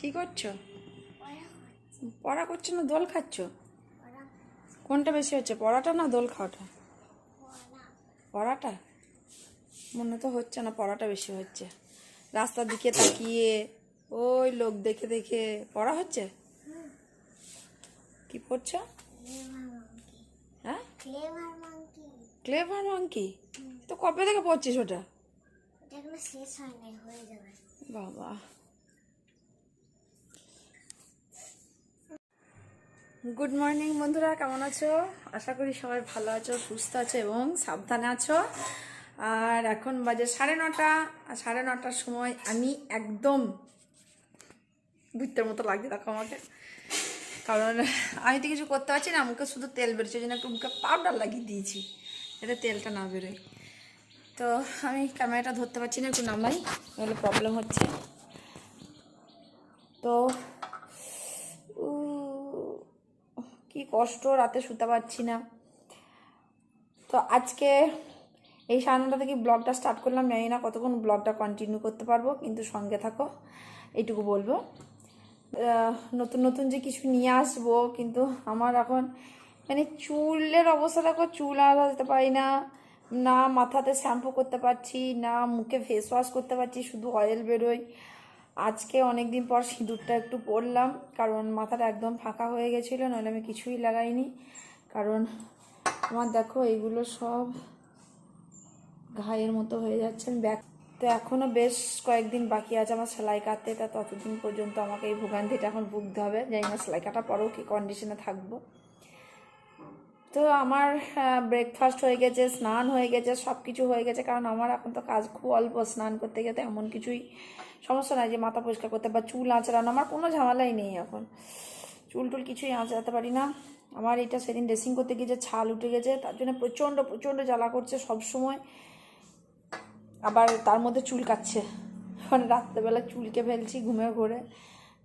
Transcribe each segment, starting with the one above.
কি করছ? পড়া করছ না দোল খাচ্ছ? কোনটা বেশি হচ্ছে পড়াটা না দোল খাওয়াটা? পড়াটা? মনে তো হচ্ছে না পড়াটা বেশি হচ্ছে। রাস্তার দিকে তাকিয়ে ওই লোক দেখে দেখে পড়া হচ্ছে? কি পড়ছো? হ্যাঁ? ক্লেভার মাঙ্কি তো কবে থেকে পড়ছিস ওটা? বাবা। গুড মর্নিং বন্ধুরা, কেমন আছো? আশা করি সবাই ভালো আছো, সুস্থ আছো এবং সাবধানে আছো। আর এখন বাজে সাড়ে নটা, আর সাড়ে নটার সময় আমি একদম বুঝতে মতো লাগছে, দেখো আমাকে। কারণ আমি তো কিছু করতে পারছি না মুখে শুধু তেল বেরোচ্ছে জন্য একটু মুখে পাউডার লাগিয়ে দিয়েছি, যাতে তেলটা না বেরোয়। তো আমি ক্যামেরাটা ধরতে পারছি না, একটু নামাই, নাহলে প্রবলেম হচ্ছে। তো উ, কি কষ্ট রাতে শুতে পারছি না। তো আজকে এই সাড়ে নটা থেকে ব্লগটা স্টার্ট করলাম। জানি না কতক্ষণ ব্লগটা কন্টিনিউ করতে পারব, কিন্তু সঙ্গে থাকো, এইটুকু বলব। নতুন নতুন যে কিছু নিয়ে আসব, কিন্তু আমার এখন মানে চুলের অবস্থা দেখো, চুল আলাদা পারি না। না মাথাতে শ্যাম্পু করতে পারছি, না মুখে ফেস ওয়াশ করতে পারছি, শুধু অয়েল বেরোয়। আজকে অনেক দিন পর সিঁদুরটা একটু পরলাম, কারণ মাথাটা একদম ফাঁকা হয়ে গেছিল নাহলে আমি কিছুই লাগাইনি। কারণ আমার দেখো, এইগুলো সব ঘায়ের মতো হয়ে যাচ্ছে, আমি ব্যাক তো এখনও বেশ কয়েকদিন বাকি আছে আমার সেলাই কাটতে, তা ততদিন পর্যন্ত আমাকে এই ভোগান্তিটা এখন ভুগতে হবে। জানি না সেলাই কাটা পরেও কি কন্ডিশনে থাকব। তো আমার ব্রেকফাস্ট হয়ে গেছে, স্নান হয়ে গেছে সব কিছু হয়ে গেছে। কারণ আমার এখন তো কাজ খুব অল্প, স্নান করতে গেতে এমন কিছুই সমস্যা নাই যে মাথা পরিষ্কার করতে বা চুল আঁচড়ানো, আমার কোনো ঝামেলাই নেই এখন। চুল টুল কিছুই আঁচড়াতে পারি না। আমার এটা সেদিন ড্রেসিং করতে গিয়ে যে ছাল উঠে গেছে, তার জন্য প্রচণ্ড প্রচণ্ড জ্বালা করছে সব সময় আবার তার মধ্যে চুল কাটছে। মানে রাত্রেবেলা চুলকে ফেলছি ঘুমে ঘুরে।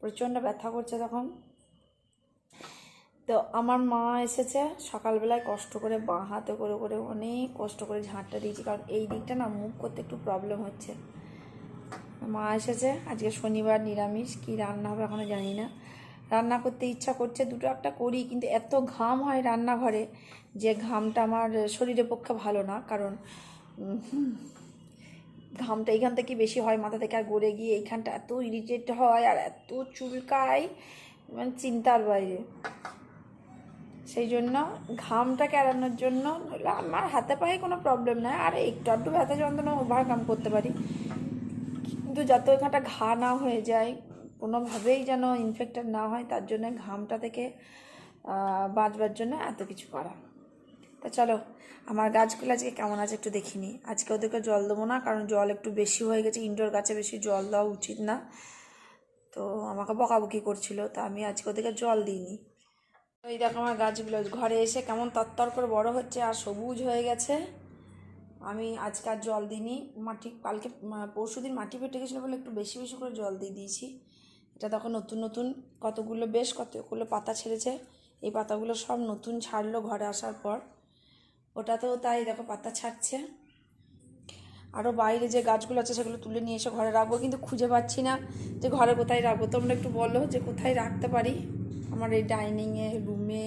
প্রচণ্ড ব্যথা করছে তখন। তো আমার মা এসেছে সকালবেলায় কষ্ট করে বাঁ হাতে করে করে অনেক কষ্ট করে ঝাঁটটা দিয়েছি, কারণ এই দিকটা না মুভ করতে একটু প্রবলেম হচ্ছে। মা এসেছে, আজকে শনিবার নিরামিষ, কি রান্না হবে এখনও জানি না। রান্না করতে ইচ্ছা করছে, দুটো একটা করি, কিন্তু এত ঘাম হয় রান্নাঘরে যে ঘামটা আমার শরীরের পক্ষে ভালো না, কারণ ঘামটা এইখান থেকে বেশি হয়, মাথা থেকে আর গড়ে গিয়ে এইখানটা এত ইরিটেট হয় আর এত চুলকায় মানে চিন্তার বাইরে। সেই জন্য ঘামটাকে এড়ানোর জন্য আমার হাতে পায়ে কোনো প্রবলেম নাই। আর একটু আধটু ব্যথা যন্ত্রণা ওভারকাম করতে পারি। কিন্তু যাতে ওখানটা ঘা না হয়ে যায়, কোনোভাবেই যেন ইনফেক্টেড না হয়, তার জন্য ঘামটা থেকে বাঁচবার জন্য এত কিছু করা। তা চলো, আমার গাছগুলো আজকে কেমন আছে একটু দেখিনি আজকে ওদেরকে জল দেবো না, কারণ জল একটু বেশি হয়ে গেছে। ইনডোর গাছে বেশি জল দেওয়া উচিত না। তো আমাকে বকাবকি করছিল, তা আমি আজকে ওদেরকে জল দিইনি। এই দেখো আমার গাছগুলো, ঘরে এসে কেমন তত্তর করে বড় হচ্ছে আর সবুজ হয়ে গেছে। আমি আজকে আর জল দিইনি। মাটি কালকে পরশু দিন মাটি ফেটে গেছিল বলে একটু বেশি বেশি করে জল দিয়ে দিয়েছি। এটা তখন নতুন নতুন কতগুলো, বেশ কতগুলো পাতা ছেড়েছে। এই পাতাগুলো সব নতুন ছাড়লো ঘরে আসার পর। ওটাতেও তাই দেখো পাতা ছাড়ছে। আরও বাইরে যে গাছগুলো আছে সেগুলো তুলে নিয়ে এসে ঘরে রাখব, কিন্তু খুঁজে পাচ্ছি না যে ঘরে কোথায় রাখব। তোমরা একটু বলো যে কোথায় রাখতে পারি। আমার এই ডাইনিংয়ে রুমে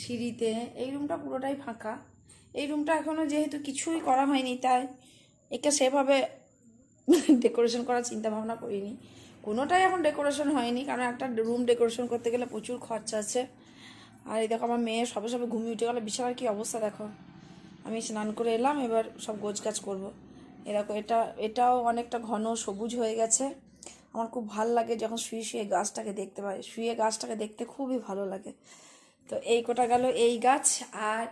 সিঁড়িতে, এই রুমটা পুরোটাই ফাঁকা। এই রুমটা এখনও যেহেতু কিছুই করা হয়নি, তাই একে সেভাবে ডেকোরেশন করার চিন্তা ভাবনা করিনি। কোনোটাই এখন ডেকোরেশন হয়নি, কারণ একটা রুম ডেকোরেশন করতে গেলে প্রচুর খরচা আছে। আর এই দেখো, আমার মেয়ে সবে সবে ঘুমিয়ে উঠে গেলো। বিছানার কী অবস্থা দেখো। আমি স্নান করে এলাম, এবার সব গোছ গাছ করব এরকম এটা, এটাও অনেকটা ঘন সবুজ হয়ে গেছে। আমার খুব ভালো লাগে যখন শুয়ে শুয়ে গাছটাকে দেখতে পাই। শুয়ে গাছটাকে দেখতে খুবই ভালো লাগে। তো এই কোটা গেল এই গাছ আর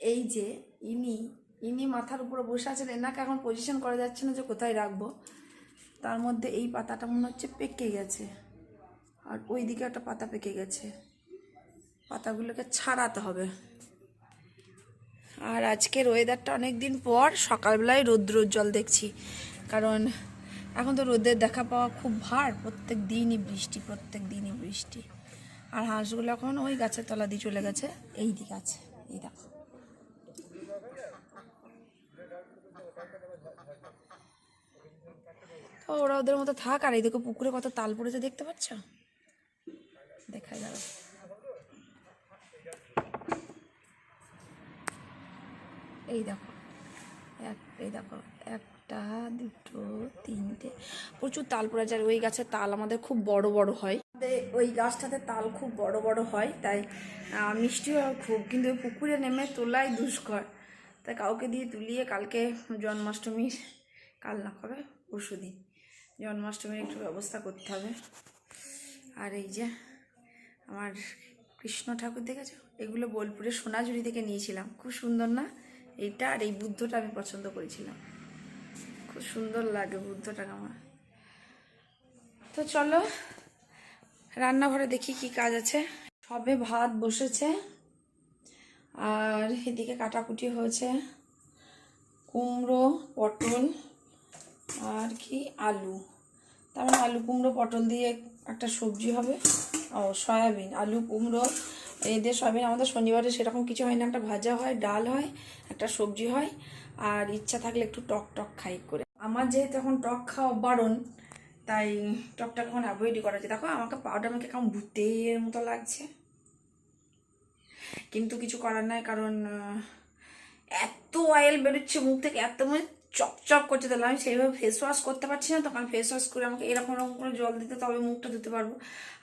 এই যে ইনি ইনি মাথার উপরে বসে আছেন, এনাকে এখন পজিশন করা যাচ্ছে না যে কোথায় রাখব। তার মধ্যে এই পাতাটা মনে হচ্ছে পেকে গেছে। আর ওই দিকে একটা পাতা পেকে গেছে। পাতাগুলোকে ছাড়াতে হবে। আর আজকের ওয়েদারটা অনেক দিন পর সকালবেলায় রৌদ্র উজ্জ্বল দেখছি। কারণ এখন তো রোদের দেখা পাওয়া খুব ভার, প্রত্যেক দিনই বৃষ্টি, প্রত্যেক দিনই বৃষ্টি। আর হাঁসগুলো এখন ওই গাছের তলা দিয়ে চলে গেছে, এই দিকে আছে, এই দেখো। তো ওরা ওদের মতো থাক, আর এইদিকে পুকুরে কত তাল পড়েছে দেখতে পাচ্ছ? দেখা যাবে এই দেখো, এক এই দেখো একটা, দুটো, তিনটে। প্রচুর তাল পড়েছে আর ওই গাছের তাল আমাদের খুব বড় বড় হয়। ওই গাছটাতে তাল খুব বড় বড় হয়, তাই মিষ্টিও খুব। কিন্তু পুকুরে নেমে তোলাই দুষ্কর। তাই কাউকে দিয়ে তুলিয়ে কালকে জন্মাষ্টমীর কাল না কবে? পরশু দিন। জন্মাষ্টমীর একটু ব্যবস্থা করতে হবে। আর এই যে, আমার কৃষ্ণ ঠাকুর দেখেছ? এগুলো বোলপুরে সোনাঝুরি থেকে নিয়েছিলাম। খুব সুন্দর না? এইটা আর এই বুদ্ধটা আমি পছন্দ করেছিলাম। খুব সুন্দর লাগে বুদ্ধটাকে আমার। তো চলো, রান্নাঘরে দেখি কি কাজ আছে। সবে ভাত বসেছে, আর এদিকে কাটাকুটি হয়েছে, কুমড়ো, পটল, আর কি আলু। তার মানে আলু, কুমড়ো, পটল দিয়ে একটা সবজি হবে। ও, সয়াবিন, আলু, কুমড়ো এদের সয়াবিন। আমাদের শনিবারে সেরকম কিছু হয় না, একটা ভাজা হয়, ডাল হয়, একটা সবজি হয়, আর ইচ্ছা থাকলে একটু টক টক খাই করে। আমার যেহেতু এখন টক খাওয়া বারণ, তাই টকটা এখন অ্যাভয়েডই করা যায় দেখো, আমাকে পাউডার মেখে কেমন ভূতের মতো লাগছে। কিন্তু কিছু করার নাই, কারণ এত অয়েল বেরোচ্ছে মুখ থেকে, এত মানে চকচক করছে। তাহলে আমি সেইভাবে ফেস ওয়াশ করতে পারছি না তখন ফেস ওয়াশ করে আমাকে এরকম এরকম করে জল দিতে, তবে মুখটা ধুতে পারব।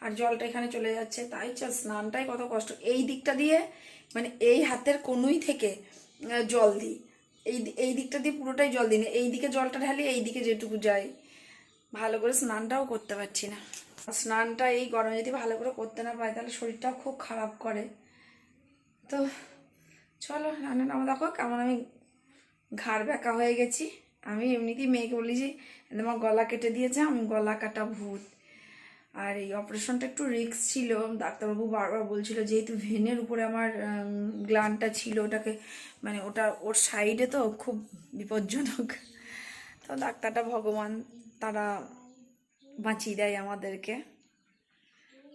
আর জলটা এখানে চলে যাচ্ছে। তাই চল, স্নানটাই কত কষ্ট। এই দিকটা দিয়ে মানে এই হাতের কনুই থেকে জল দিই। এই এই দিকটা দিয়ে পুরোটাই জল দিই এই দিকে জলটা ঢালি, এই দিকে যেটুকু যায় ভালো করে স্নানটাও করতে পারছি না। স্নানটা এই গরমে যদি ভালো করে করতে না পারি, তাহলে শরীরটাও খুব খারাপ করে। তো চলো, রান্না নামা দেখো কেমন আমি ঘাড় ব্যাকা হয়ে গেছি। আমি এমনিতেই মেয়েকে বলি যে আমার গলা কেটে দিয়েছে, আমি গলা কাটা ভূত। আর এই অপারেশনটা একটু রিস্ক ছিল। ডাক্তারবাবু বারবার বলছিল, যেহেতু ভেনের উপরে আমার গ্লানটা ছিল, ওটাকে মানে ওটা ওর সাইডে তো খুব বিপজ্জনক। তো ডাক্তারটা ভগবান, তারা বাঁচিয়ে দেয় আমাদেরকে।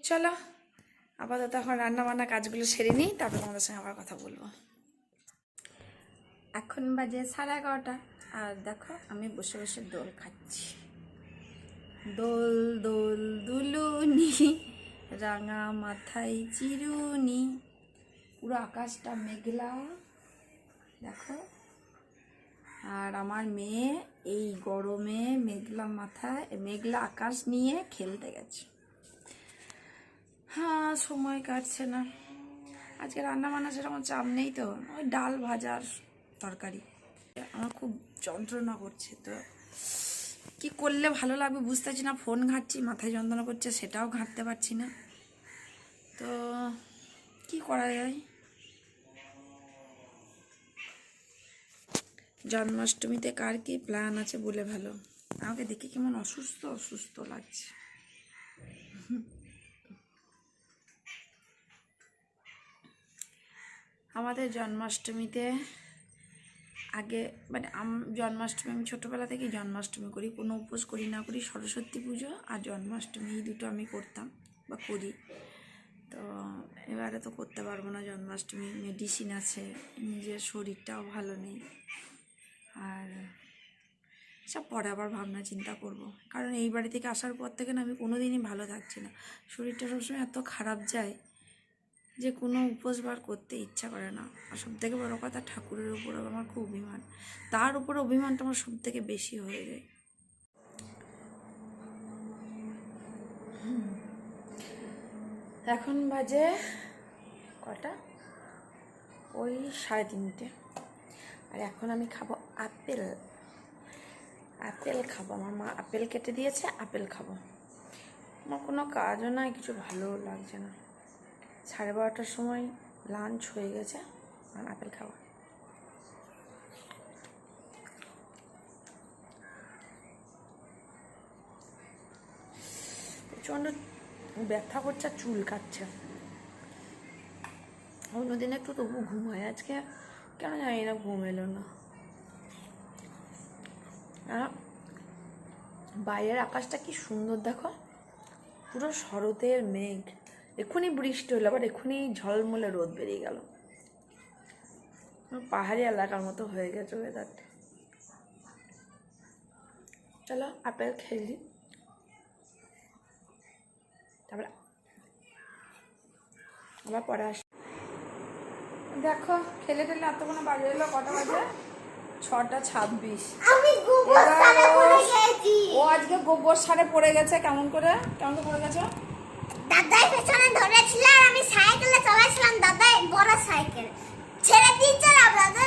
চলো, আপাতত এখন রান্না বান্না কাজগুলো সেরে নিই, তারপর তোমাদের সঙ্গে আবার কথা বলব। এখন বাজে সাড়ে এগারোটা, আর দেখো আমি বসে বসে দোল খাচ্ছি। দোল দোল দুলুনি, রাঙা মাথায় চিরুনি, পুরো আকাশটা মেঘলা। দেখো। আর আমার মেয়ে এই গরমে মেঘলা মাথায়, মেঘলা আকাশ নিয়ে খেলতে গেছে। হ্যাঁ সময় কাটছে না। আজকে রান্না বান্না সেরকম চাপ নেই তো। ওই ডাল ভাজার তরকারি। আমার খুব যন্ত্রণা করছে তো। কি করলে ভালো লাগবে বুঝতে পারছি না, ফোন ঘাঁটছি, মাথায় যন্ত্রণা করছে, সেটাও ঘাঁটতে পারছি না। তো কি করা যায়? জন্মাষ্টমীতে কার কি প্ল্যান আছে বলে ভালো? আমাকে দেখে কেমন অসুস্থ অসুস্থ লাগছে। আমাদের জন্মাষ্টমীতে আগে মানে আম, জন্মাষ্টমী, আমি ছোটোবেলা থেকেই জন্মাষ্টমী করি। কোনো উপোস করি না করি, সরস্বতী পুজো আর জন্মাষ্টমী, এই দুটো আমি করতাম বা করি। তো এবারে তো করতে পারব না, জন্মাষ্টমী মেডিসিন আছে, নিজের শরীরটাও ভালো নেই। আর সব পরে আবার ভাবনা চিন্তা করব। কারণ এই বাড়ি থেকে আসার পর থেকে না, আমি কোনো দিনই ভালো থাকছি না। শরীরটা সবসময় এত খারাপ যায় যে কোনো উপোস বার করতে ইচ্ছা করে না। আর সব থেকে বড়ো কথা ঠাকুরের উপর আমার খুব অভিমান। তার উপর অভিমানটা আমার সব থেকে বেশি হয়ে যায়। এখন বাজে কটা? ওই সাড়ে তিনটে। আর এখন আমি খাব আপেল। আপেল খাব। আমার মা আপেল কেটে দিয়েছে, আপেল খাব। আমার কোনো কাজও না কিছু ভালো লাগছে না। সাড়ে বারোটার সময় লাঞ্চ হয়ে গেছে আর আপেল খাওয়া প্রচণ্ড ব্যথা করছে আর চুল কাটছে। অন্যদিন একটু তবু ঘুম হয়, আজকে কেন জানি না ঘুম এলো না। বাইরের আকাশটা কি সুন্দর দেখো, পুরো শরতের মেঘ। এক্ষুনি বৃষ্টি হলো আবার এক্ষুনি ঝলমলে রোদ বেরিয়ে গেল। পাহাড়ি এলাকার মতো হয়ে গেছে ওয়েদারটা চলো আপেল দিই তারপরে আবার পরে আস দেখো খেলে টেলে এতক্ষণ বাজে এলো কটা বাজে? ছটা ছাব্বিশ। ও- ও আজকে গোবর সারে পড়ে গেছে কেমন করে? কেমন করে পড়ে গেছে? দাদাই পেছনে ধরেছিল আর আমি সাইকেলে চালাচ্ছিলাম দাদাই বড় সাইকেল ছেড়ে দিয়েছিলাম দাদা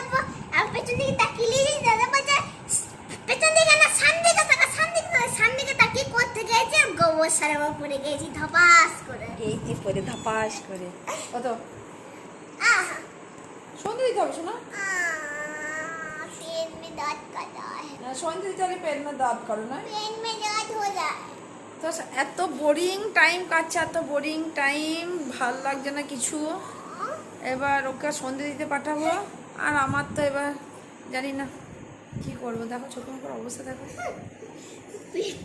আমি পেছন দিকে তাকিয়ে দাদা বলছে পেছন দিকে না সামনে দিকে তাকা সামনে দিকে তাকা, সামনে দিকে তাকিয়ে করতে গেছি আর গোবর সারে পড়ে গেছি ধপাস করে গেইতি পরে ধাপাস করে কত আহ সন্ধে দিতে হবে শোনা आह, पेट में दर्द करता है সন্ধে দিতে হলে পেট না দাঁত করো না पेट में दर्द हो जाए তো এত বোরিং টাইম কাটছে এত বোরিং টাইম ভালো লাগছে না কিছু। এবার ওকে সন্ধে দিতে পাঠাবো। আর আমার তো এবার জানি না কি করব। দেখো ছোট মোটোর অবস্থা দেখো।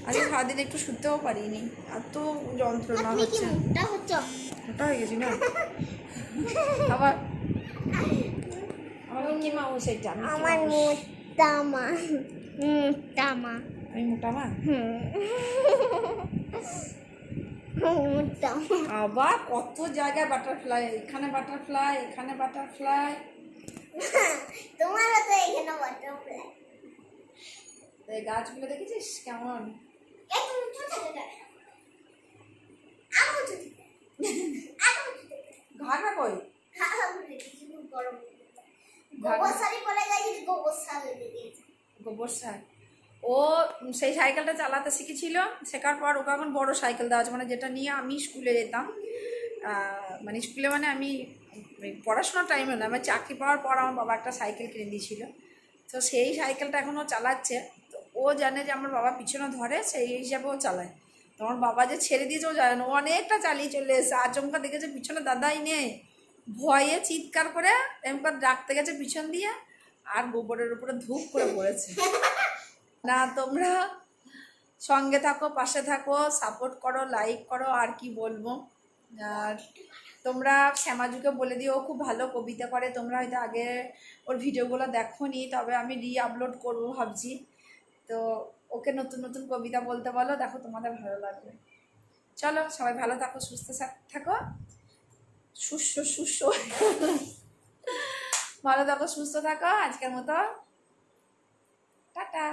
আজকে সারাদিন একটু শুতেও পারিনি। এত যন্ত্রণা হচ্ছে। মোটা হয়ে গেছি না? আবার আমার কি মা ও আমার মোটা মা। মোটা মা। আমি মোটা মা? মোটা মা আবার কত জায়গায় বাটারফ্লাই এখানে বাটারফ্লাই এখানে বাটারফ্লাই তোমারও তো এখানে বাটারফ্লাই এই গাছগুলো দেখেছিস কেমন? ঘাটা কই? গোবর সারি গোবর সার। ও সেই সাইকেলটা চালাতে শিখেছিল। শেখার পর ওকে এখন বড় সাইকেল দেওয়া আছে মানে যেটা নিয়ে আমি স্কুলে যেতাম মানে স্কুলে মানে আমি পড়াশোনার টাইমে না আমার চাকরি পাওয়ার পর আমার বাবা একটা সাইকেল কিনে দিয়েছিল। তো সেই সাইকেলটা এখন ও চালাচ্ছে। তো ও জানে যে আমার বাবা পিছনে ধরে, সেই হিসাবে ও চালায়। তো আমার বাবা যে ছেড়ে দিয়েছে, ও জানে না। ও অনেকটা চালিয়ে চলে এসেছে। আচমকা দেখেছে, পিছনে দাদাই নেই। ভয়ে চিৎকার করে, এরকম করে ডাকতে গেছে পিছন দিয়ে, আর গোবরের উপরে ধূপ করে পড়েছে। না, তোমরা সঙ্গে থাকো, পাশে থাকো সাপোর্ট করো লাইক করো, আর কি বলব? আর তোমরা শ্যামাজুকে বলে দিও খুব ভালো কবিতা করে। তোমরা হয়তো আগে ওর ভিডিওগুলো দেখো নি তবে আমি রি আপলোড করব ভাবছি। তো ওকে নতুন নতুন কবিতা বলতে বলো, দেখো তোমাদের ভালো লাগবে। চলো, সবাই ভালো থাকো, সুস্থ থাকো। সুস্থ সুস্থ। ভালো থাকো, সুস্থ থাকো। আজকের মতো। টাটা।